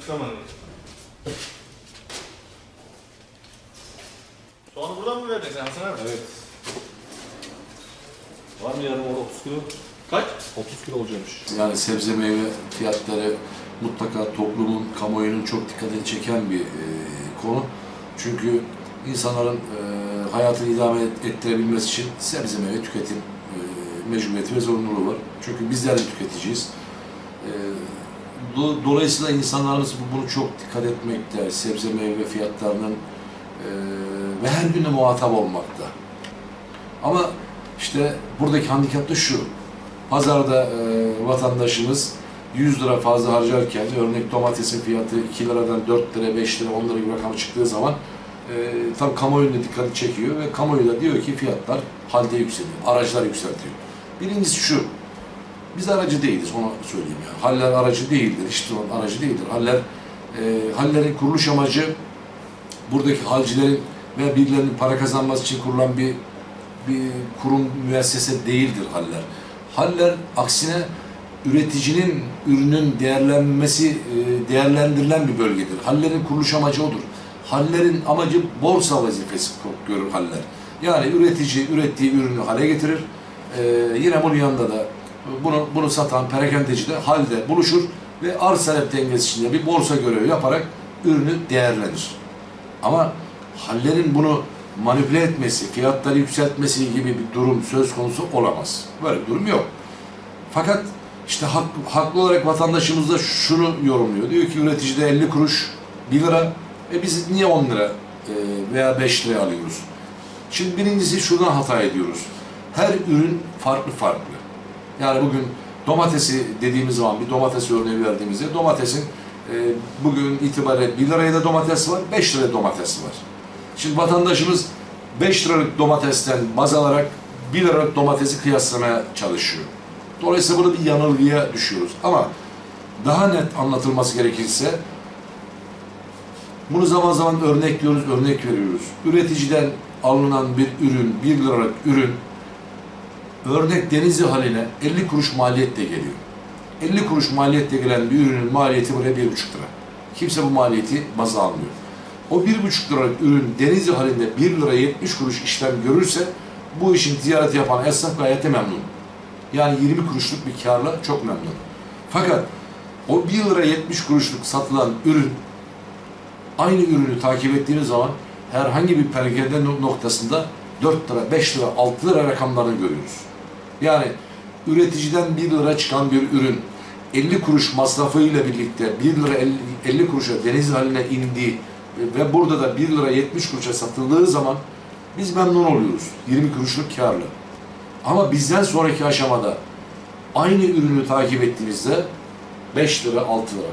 Kısamadınız. Soğanı buradan mı vereceksin Hasan abi? Evet. Var mı yarın orada 30 kilo? Kaç? 30 kilo olacakmış. Yani sebze meyve fiyatları mutlaka toplumun, kamuoyunun çok dikkatini çeken bir e, konu. Çünkü insanların e, hayatını idame et- ettirebilmesi için sebze meyve tüketim e, mecburiyeti ve zorunluluğu var. Çünkü bizler de tüketiciyiz. E, do- dolayısıyla insanlarımız bu- bunu çok dikkat etmekte, sebze meyve fiyatlarının e, ve her gün de muhatap olmakta. Ama işte buradaki handikap da şu. Pazarda e, vatandaşımız 100 lira fazla harcarken örnek domatesin fiyatı 2 liradan 4 lira, 5 lira, 10 lira gibi rakam çıktığı zaman e, tabii kamuoyunun da dikkati çekiyor ve kamuoyu da diyor ki fiyatlar halde yükseliyor, araçlar yükseltiyor. Birincisi şu, biz aracı değiliz onu söyleyeyim yani. Haller aracı değildir, hiçbir zaman aracı değildir. Haller, e, hallerin kuruluş amacı buradaki halcilerin ve birilerinin para kazanması için kurulan bir bir kurum, müessese değildir haller. Haller aksine üreticinin ürünün değerlenmesi, e, değerlendirilen bir bölgedir. Hallerin kuruluş amacı odur. Hallerin amacı borsa vazifesi görür haller. Yani üretici ürettiği ürünü hale getirir. E, yine bunun yanında da bunu bunu satan perakendeci de halde buluşur ve arz talep dengesi içinde bir borsa görevi yaparak ürünü değerlendir. Ama hallerin bunu manipüle etmesi, fiyatları yükseltmesi gibi bir durum söz konusu olamaz. Böyle bir durum yok. Fakat işte hak, haklı olarak vatandaşımız da şunu yorumluyor. Diyor ki üreticide 50 kuruş 1 lira. E biz niye 10 lira e, veya 5 liraya alıyoruz? Şimdi birincisi şuradan hata ediyoruz. Her ürün farklı farklı. Yani bugün domatesi dediğimiz zaman bir domates örneği verdiğimizde domatesin e, bugün itibariyle 1 liraya da domates var, 5 liraya domates var. Şimdi vatandaşımız 5 liralık domatesten baz alarak 1 liralık domatesi kıyaslamaya çalışıyor. Dolayısıyla burada bir yanılgıya düşüyoruz. Ama daha net anlatılması gerekirse bunu zaman zaman örnekliyoruz, örnek veriyoruz. Üreticiden alınan bir ürün, 1 liralık ürün örnek Denizli haline 50 kuruş maliyetle geliyor. 50 kuruş maliyetle gelen bir ürünün maliyeti buraya 1,5 lira. Kimse bu maliyeti baza almıyor. O 1,5 liralık ürün Denizli halinde 1 lira 70 kuruş işlem görürse bu işin ticaret yapan esnaf gayet memnun. Yani 20 kuruşluk bir karla çok memnun. Fakat o 1 lira 70 kuruşluk satılan ürün aynı ürünü takip ettiğiniz zaman herhangi bir perakende noktasında 4 lira, 5 lira, 6 lira rakamlarını görüyoruz. Yani üreticiden 1 lira çıkan bir ürün 50 kuruş masrafıyla birlikte 1 lira 50, 50 kuruşa deniz haline indiği ve burada da 1 lira 70 kuruşa satıldığı zaman biz memnun oluyoruz. 20 kuruşluk karlı. Ama bizden sonraki aşamada aynı ürünü takip ettiğimizde 5 lira 6 lira.